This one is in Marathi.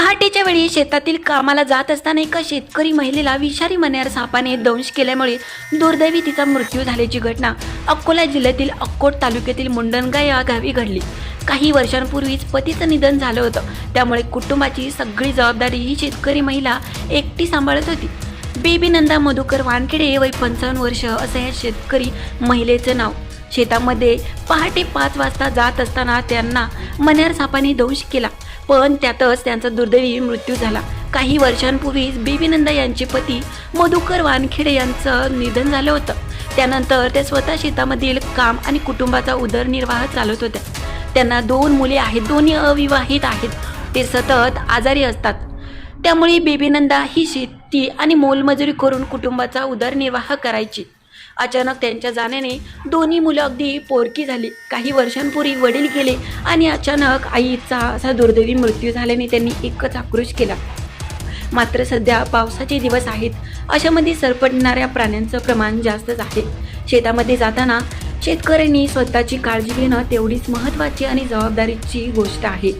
पहाटेच्या वेळी शेतातील कामाला जात असताना एका शेतकरी महिलेला विषारी मण्यार सापाने दंश केल्यामुळे दुर्दैवी तिचा मृत्यू झाल्याची घटना अकोला जिल्ह्यातील अक्कोट तालुक्यातील मुंडणगा या गावी घडली. काही वर्षांपूर्वीच पतीचं निधन झालं होतं. त्यामुळे कुटुंबाची सगळी जबाबदारी ही शेतकरी महिला एकटी सांभाळत होती. बेबी नंदा मधुकर वानखेडे वय पंचावन्न वर्ष असं या शेतकरी महिलेचं नाव. शेतामध्ये पहाटे पाच वाजता जात असताना त्यांना मण्यार सापाने दंश केला. पण त्यातच त्यांचा दुर्दैवी मृत्यू झाला. काही वर्षांपूर्वीच बेबीनंदा यांचे पती मधुकर वानखेडे यांचं निधन झालं होतं. त्यानंतर त्या स्वतः शेतामधील काम आणि कुटुंबाचा उदरनिर्वाह चालवत होत्या. त्यांना दोन मुले आहेत दोन्ही अविवाहित आहेत. ते सतत आजारी असतात. त्यामुळे बेबीनंदा ही शेती आणि मोलमजुरी करून कुटुंबाचा उदरनिर्वाह करायची. अचानक त्यांच्या जाण्याने दोन्ही मुलं अगदी पोरकी झाली. काही वर्षांपूर्वी वडील गेले आणि अचानक आईचा असा दुर्दैवी मृत्यू झाल्याने त्यांनी एकच आक्रोश केला. मात्र सध्या पावसाचे दिवस आहेत. अशामध्ये सरपटणाऱ्या प्राण्यांचं प्रमाण जास्तच आहे. शेतामध्ये जाताना शेतकऱ्यांनी स्वतःची काळजी घेणं तेवढीच महत्त्वाची आणि जबाबदारीची गोष्ट आहे.